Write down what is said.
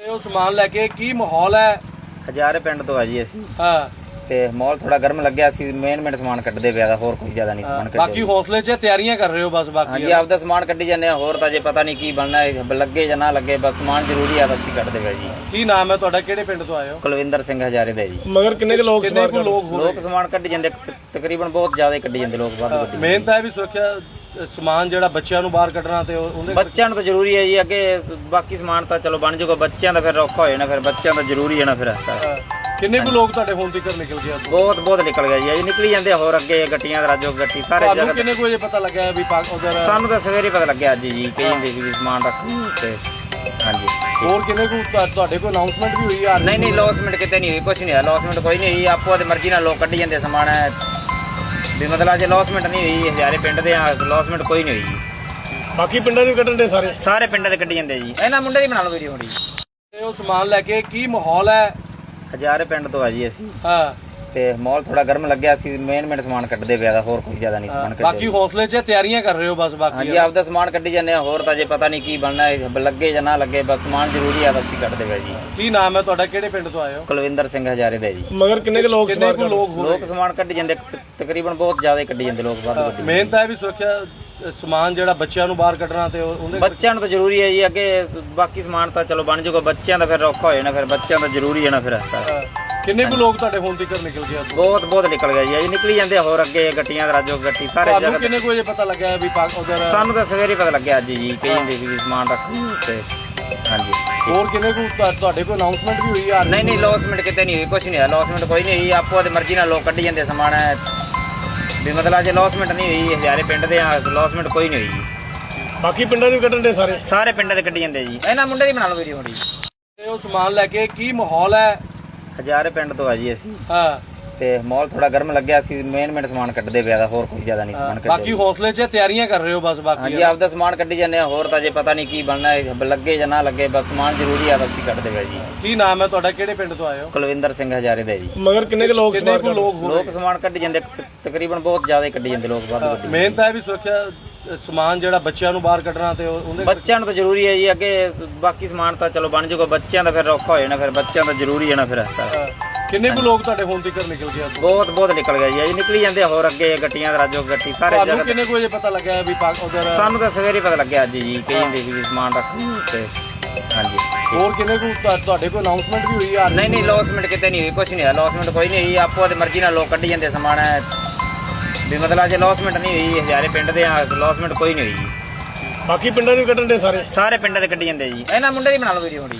ਉਹ ਸਮਾਨ ਲੈ ਕੇ ਕੀ ਮਾਹੌਲ ਹੈ? ਹਜ਼ਾਰੇ ਪਿੰਡ ਤੋਂ ਆ ਜੀ ਅਸੀਂ। ਹਾਂ। ਤੇ ਮਾਹੌਲ ਥੋੜਾ ਗਰਮ ਲੱਗਿਆ ਸੀ ਮੇਨ ਮੇਨ ਸਮਾਨ ਕੱਢਦੇ ਪਿਆ ਦਾ ਹੋਰ ਕੋਈ ਜ਼ਿਆਦਾ ਨਹੀਂ ਸਮਾਨ ਬਾਕੀ ਕੱਢਿਆ ਹੌਸਲੇ 'ਚ ਤਿਆਰੀਆਂ ਕਰ ਰਹੇ ਹੋ ਬਸ ਬਾਕੀ ਹਾਂਜੀ ਆਪਦਾ ਸਮਾਨ ਕੱਢੀ ਜਾਂਦੇ ਆ ਹੋਰ ਤਾਂ ਜੇ ਪਤਾ ਨਹੀਂ ਕੀ ਬਣਨਾ ਹੈ ਲੱਗੇ ਜਾਂ ਨਾ ਲੱਗੇ ਬਸ ਸਮਾਨ ਜ਼ਰੂਰੀ ਆ ਤਾਂ ਅਸੀਂ ਕੱਢਦੇ ਪਿਆ ਜੀ। ਕੀ ਨਾਮ ਹੈ ਤੁਹਾਡਾ ਕਿਹੜੇ ਪਿੰਡ ਤੋਂ ਆਏ ਹੋ? ਕੁਲਵਿੰਦਰ ਸਿੰਘ ਹਜ਼ਾਰੇ ਦਾ ਜੀ। ਮਗਰ ਕਿੰਨੇ ਕੁ ਲੋਕ ਕਿੰਨੇ ਸਵਾਰ ਕੁ ਲੋਕ ਹੋ ਲੋਕ ਸਮਾਨ ਕੱਢੀ ਜਾਂਦੇ ਤਕ- ਤਕਰੀਬਨ ਬਹੁਤ ਜ਼ਿਆਦਾ ਹੀ ਕੱਢੀ ਜਾਂਦੇ ਲੋਕ ਬਾਹਰ ਕੱਢੀ ਮਿਹਨਤ ਹੈ ਵੀ ਸੁਰੱਖਿਆ ਅ, ਸਮਾਨ ਜਿਹੜਾ ਬੱਚਿਆਂ ਨੂੰ ਬਾਹਰ ਕੱਢਣਾ ਤੇ ਉਹ- ਉਹਦੇ ਬੱਚਿਆਂ ਨੂੰ ਤਾਂ ਜ਼ਰੂਰੀ ਹੈ ਜੀ ਅੱਗੇ ਬਾਕੀ ਸਮਾਨ ਤਾਂ ਚਲੋ ਬਣ ਜਾਊਗਾ ਬੱਚਿਆਂ ਦਾ ਫਿਰ ਔਖਾ ਹੋ ਜਾਣਾ ਫਿਰ ਬੱਚਿਆਂ ਦਾ ਜ਼ਰੂਰੀ ਹੈ ਨਾ ਫਿਰ। ਅ, ਕਿੰਨੇ ਕੁ ਲੋਕ ਤੁਹਾਡੇ ਹੁਣ ਤੱਕ ਨਿਕਲ ਗਏ ਅੱਜ? ਬਹੁਤ ਬਹੁਤ ਨਿਕਲ ਗਿਆ ਜੀ। ਅਜੇ ਨਿਕਲੀ ਜਾਂਦੇ ਆ ਹੋਰ ਅੱਗੇ ਗੱਟੀਆਂ ਦਾ ਰਾਜੋ ਗੱਟੀ ਸਾਰੇ ਤੁਹਾਨੂੰ ਜਗ੍ਹਾ ਕਿੰਨੇ ਕੁ ਵਜੇ ਪਤਾ ਲੱਗਾ ਵੀ ਪਾਕ ਉਧਰ ਸਾਨੂੰ ਤਾਂ ਸਵੇਰੇ ਪਤਾ ਲੱਗਿਆ ਅੱਜ ਜੀ ਕਈ ਜਾਂਦੇ ਸੀ ਵੀ ਸਮਾਨ ਰੱਖ ਤੇ ਹਾਂਜੀ। ਹੋਰ ਕਿੰਨੇ ਕੁ ਤੁਹਾ- ਤੁਹਾਡੇ ਕੋਲ ਅਨਾਉਂਸਮੈਂਟ ਵੀ ਹੋਈ ਆ? ਨਹੀਂ ਨਹੀਂ ਲੌਸਮੈਂਟ ਕਿਤੇ ਨਹੀਂ ਹੋਈ ਕੁਛ ਨਹੀਂ ਹੋਇਆ। ਲੌਸਮੈਂਟ ਕੋਈ ਨਹੀਂ ਹੋਈ। ਆਪੋ ਦੀ ਮਰਜ਼ੀ ਨਾਲ ਲੋਕ ਕੱਢੀ ਜਾਂਦੇ ਸਮਾਨ। ਹੈ ਵੀ ਮਤਲਬ ਜੇ ਲੌਸਮੈਂਟ ਨਹੀਂ ਹੋਈ ਹਜ਼ਾਰੇ ਪਿੰਡ ਦੇ ਆ ਲੌਸਮੈਂਟ ਕੋਈ ਨਹੀਂ ਹੋਈ। ਜੀ ਬਾਕੀ ਪਿੰਡਾਂ ਦੇ ਵੀ ਕੱਢਣ ਦੇ ਸਾਰੇ? ਸਾਰੇ ਪਿੰਡਾਂ ਦੇ ਕੱਢੀ ਜਾਂਦੇ ਜੀ। ਇਹਨਾਂ ਮੁੰਡੇ ਦੀ ਬਣਾ ਲਓ ਵੀਡੀਓ ਥੋੜੀ ਤੇ ਉਹ ਸਮਾਨ ਲੈ ਕੇ ਕੀ ਮਾਹੌਲ ਹੈ? ਹਜ਼ਾਰੇ ਪਿੰਡ ਤੋਂ ਆ ਜੀ ਅਸੀਂ। ਹਾਂ। ਤੇ ਮਾਹੌਲ ਥੋੜਾ ਗਰਮ ਲੱਗਿਆ ਸੀ ਮੇਨ ਮੇਨ ਸਮਾਨ ਕੱਢਦੇ ਪਿਆ ਦਾ ਹੋਰ ਕੋਈ ਜ਼ਿਆਦਾ ਨਹੀਂ ਸਮਾਨ ਬਾਕੀ ਕੱਢਦੇ ਹੌਸਲੇ 'ਚ ਤਿਆਰੀਆਂ ਕਰ ਰਹੇ ਹੋ ਬਸ ਬਾਕੀ ਹਾਂਜੀ ਆਪਦਾ ਸਮਾਨ ਕੱਢੀ ਜਾਂਦੇ ਆ ਹੋਰ ਤਾਂ ਜੇ ਪਤਾ ਨਹੀਂ ਕੀ ਬਣਨਾ ਹੈ ਲੱਗੇ ਜਾਂ ਨਾ ਲੱਗੇ ਬਸ ਸਮਾਨ ਜ਼ਰੂਰੀ ਆ ਤਾਂ ਅਸੀਂ ਕੱਢਦੇ ਪਿਆ ਜੀ। ਕੀ ਨਾਮ ਹੈ ਤੁਹਾਡਾ ਕਿਹੜੇ ਪਿੰਡ ਤੋਂ ਆਏ ਹੋ? ਕੁਲਵਿੰਦਰ ਸਿੰਘ ਹਜ਼ਾਰੇ ਦਾ ਜੀ। ਮਗਰ ਕਿੰਨੇ ਕੁ ਲੋਕ ਕਿੰਨੇ ਸਵਾਰ ਕੁ ਲੋਕ ਹੋ ਲੋਕ ਸਮਾਨ ਕੱਢੀ ਜਾਂਦੇ ਤਕ- ਤਕਰੀਬਨ ਬਹੁਤ ਜ਼ਿਆਦਾ ਹੀ ਕੱਢੀ ਜਾਂਦੇ ਲੋਕ ਬਾਹਰ ਕੱਢੀ ਮਿਹਨਤ ਹੈ ਵੀ ਸੁਰੱਖਿਆ ਸਮਾਨ ਜਿਹੜਾ ਬੱਚਿਆਂ ਨੂੰ ਬਾਹਰ ਕੱਢਣਾ ਤੇ ਉਹ- ਉਹਦੇ ਬੱਚਿਆਂ ਨੂੰ ਤਾਂ ਜ਼ਰੂਰੀ ਹੈ ਜੀ ਅੱਗੇ ਬਾਕੀ ਸਮਾਨ ਤਾਂ ਚਲੋ ਬਣ ਜਾਊਗਾ ਬੱਚਿਆਂ ਦਾ ਫਿਰ ਔਖਾ ਹੋ ਜਾਣਾ ਫਿਰ ਬੱਚਿਆਂ ਦਾ ਜ਼ਰੂਰੀ ਹੈ ਨਾ ਫਿਰ ਕਿੰਨੇ ਕੁ ਲੋਕ ਤੁਹਾਡੇ ਹੁਣ ਤੱਕ ਨਿਕਲ ਗਏ? ਬਹੁਤ ਬਹੁਤ ਨਿਕਲ ਗਿਆ ਜੀ ਅਜੇ ਨਿਕਲੀ ਜਾਂਦੇ ਆ ਹੋਰ ਅੱਗੇ ਗੱਟੀਆਂ ਦਾ ਰਾਜੋ ਗੱਟੀ ਸਾਰੇ ਤੁਹਾਨੂੰ ਜਗ੍ਹਾ ਕਿੰਨੇ ਕੁ ਵਜੇ ਪਤਾ ਲੱਗਾ ਵੀ ਪਾਕ ਉਧਰ ਸਾਨੂੰ ਤਾਂ ਸਵੇਰੇ ਪਤਾ ਲੱਗਿਆ ਅੱਜ ਜੀ ਕਈ ਸੀ ਵੀ ਸਮਾਨ ਰੱਖ ਤੇ ਹਾਂਜੀ। ਹੋਰ ਕਿੰਨੇ ਕੁ ਤੁਹਾ- ਤੁਹਾਡੇ ਕੋਲ ਅਨਾਉਂਸਮੈਂਟ ਵੀ ਹੋਈ ਆ? ਨਹੀਂ ਨਹੀਂ ਲੌਸਮੈਂਟ ਕਿਤੇ ਨਹੀਂ ਹੋਈ ਕੁਛ ਨਹੀਂ ਹੋਇਆ ਲੌਸਮੈਂਟ ਕੋਈ ਨਹੀਂ ਹੋਈ ਆਪੋ ਦੀ ਮਰਜ਼ੀ ਨਾਲ ਲੋਕ ਕੱਢੀ ਜਾਂਦੇ ਸਮਾਨ ਹੈ ਵੀ ਮਤਲਬ ਜੇ ਲੌਸਮੈਂਟ ਨਹੀਂ ਹੋਈ ਹਜ਼ਾਰੇ ਪਿੰਡ ਦੇ ਆ ਲੌਸਮੈਂਟ ਕੋਈ ਨਹੀਂ ਹੋਈ। ਜੀ ਬਾਕੀ ਪਿੰਡਾਂ ਦੇ ਵੀ ਕੱਢਣ ਦੇ ਸਾਰੇ? ਸਾਰੇ ਪਿੰਡਾਂ ਦੇ ਕੱਢੀ ਜਾਂਦੇ ਜੀ। ਇਹਨਾਂ ਮੁੰਡੇ ਦੀ ਬਣਾ ਲਓ ਵੀਡੀਓ ਥੋੜੀ ਤੇ ਉਹ ਸਮਾਨ ਲੈ ਕੇ ਕੀ ਮਾਹੌਲ ਹੈ? ਹਜ਼ਾਰੇ ਪਿੰਡ ਤੋਂ ਆ ਜੀ ਅਸੀਂ। ਹਾਂ। ਤੇ ਮਾਹੌਲ ਥੋੜਾ ਗਰਮ ਲੱਗਿਆ ਸੀ ਮੇਨ ਮੇਨ ਸਮਾਨ ਕੱਢਦੇ ਪਿਆ ਦਾ ਹੋਰ ਕੋਈ ਜ਼ਿਆਦਾ ਨਹੀਂ ਸਮਾਨ ਬਾਕੀ ਕੱਢਦੇ ਹੌਸਲੇ 'ਚ ਤਿਆਰੀਆਂ ਕਰ ਰਹੇ ਹੋ ਬਸ ਬਾਕੀ ਹਾਂਜੀ ਆਪਦਾ ਸਮਾਨ ਕੱਢੀ ਜਾਂਦੇ ਆ ਹੋਰ ਤਾਂ ਜੇ ਪਤਾ ਨਹੀਂ ਕੀ ਬਣਨਾ ਹੈ ਲੱਗੇ ਜਾਂ ਨਾ ਲੱਗੇ ਬਸ ਸਮਾਨ ਜ਼ਰੂਰੀ ਆ ਤਾਂ ਅਸੀਂ ਕੱਢਦੇ ਪਿਆ ਜੀ। ਕੀ ਨਾਮ ਹੈ ਤੁਹਾਡਾ ਕਿਹੜੇ ਪਿੰਡ ਤੋਂ ਆਏ ਹੋ? ਕੁਲਵਿੰਦਰ ਸਿੰਘ ਹਜ਼ਾਰੇ ਦਾ ਜੀ। ਮਗਰ ਕਿੰਨੇ ਕੁ ਲੋਕ ਕਿੰਨੇ ਕੁ ਲੋਕ ਹੋ ਲੋਕ ਸਮਾਨ ਕੱਢੀ ਜਾਂਦੇ ਤਕ- ਤਕਰੀਬਨ ਬਹੁਤ ਜ਼ਿਆਦਾ ਹੀ ਕੱਢੀ ਜਾਂਦੇ ਲੋਕ ਬਾਹਰ ਕੱਢੀ ਮਿਹਨਤ ਹੈ ਵੀ ਸੁਰੱਖਿਆ ਅ, ਸਮਾਨ ਜਿਹੜਾ ਬੱਚਿਆਂ ਨੂੰ ਬਾਹਰ ਕੱਢਣਾ ਤੇ ਉਹ- ਉਹਦੇ ਬੱਚਿਆਂ ਨੂੰ ਤਾਂ ਜ਼ਰੂਰੀ ਹੈ ਜੀ ਅੱਗੇ ਬਾਕੀ ਸਮਾਨ ਤਾਂ ਚਲੋ ਬਣ ਜਾਊਗਾ ਬੱਚਿਆਂ ਦਾ ਫਿਰ ਔਖਾ ਹੋ ਜਾਣਾ ਫਿਰ ਬੱਚਿਆਂ ਦਾ ਜ਼ਰੂਰੀ ਹੈ ਨਾ ਫਿਰ। ਅ, ਕਿੰਨੇ ਕੁ ਲੋਕ ਤੁਹਾਡੇ ਹੁਣ ਤੱਕ ਨਿਕਲ ਗਏ ਅੱਜ? ਬਹੁਤ ਬਹੁਤ ਨਿਕਲ ਗਿਆ ਜੀ। ਅਜੇ ਨਿਕਲੀ ਜਾਂਦੇ ਆ ਹੋਰ ਅੱਗੇ ਗੱਟੀਆਂ ਦਾ ਰਾਜੋ ਗੱਟੀ ਸਾਰੇ ਤੁਹਾਨੂੰ ਜਗ੍ਹਾ ਕਿੰਨੇ ਕੁ ਵਜੇ ਪਤਾ ਲੱਗਾ ਵੀ ਪਾਕ ਉਧਰ ਸਾਨੂੰ ਤਾਂ ਸਵੇਰੇ ਪਤਾ ਲੱਗਿਆ ਅੱਜ ਜੀ ਕਈ ਸੀ ਵੀ ਸਮਾਨ ਰੱਖ ਤੇ ਹਾਂਜੀ। ਹੋਰ ਕਿੰਨੇ ਕੁ ਤੁਹਾ- ਤੁਹਾਡੇ ਕੋਲ ਅਨਾਉਂਸਮੈਂਟ ਵੀ ਹੋਈ ਆ? ਨਹੀਂ ਨਹੀਂ ਲੌਸਮੈਂਟ ਕਿਤੇ ਨਹੀਂ ਹੋਈ ਕੁਛ ਨਹੀਂ ਹੋਇਆ। ਲੌਸਮੈਂਟ ਕੋਈ ਨਹੀਂ ਹੋਈ। ਆਪੋ ਦੀ ਮਰਜ਼ੀ ਨਾਲ ਲੋਕ ਕੱਢੀ ਜਾਂਦੇ ਸਮਾਨ। ਹੈ ਵੀ ਮਤਲਬ ਜੇ ਲੌਸਮੈਂਟ ਨਹੀਂ ਹੋਈ ਹਜ਼ਾਰੇ ਪਿੰਡ ਦੇ ਆ ਲੌਸਮੈਂਟ ਕੋਈ ਨਹੀਂ ਹੋਈ ਜੀ। ਬਾਕੀ ਪਿੰਡਾਂ ਦੇ ਵੀ ਕੱਢਣ ਦੇ ਸਾਰੇ? ਸਾਰੇ ਪਿੰਡਾਂ ਦੇ ਕੱਢੀ ਜਾਂਦੇ ਜੀ। ਇਹਨਾਂ ਮੁੰਡੇ ਦੀ ਬਣਾ ਲਓ ਵੀਡੀਓ ਥੋੜੀ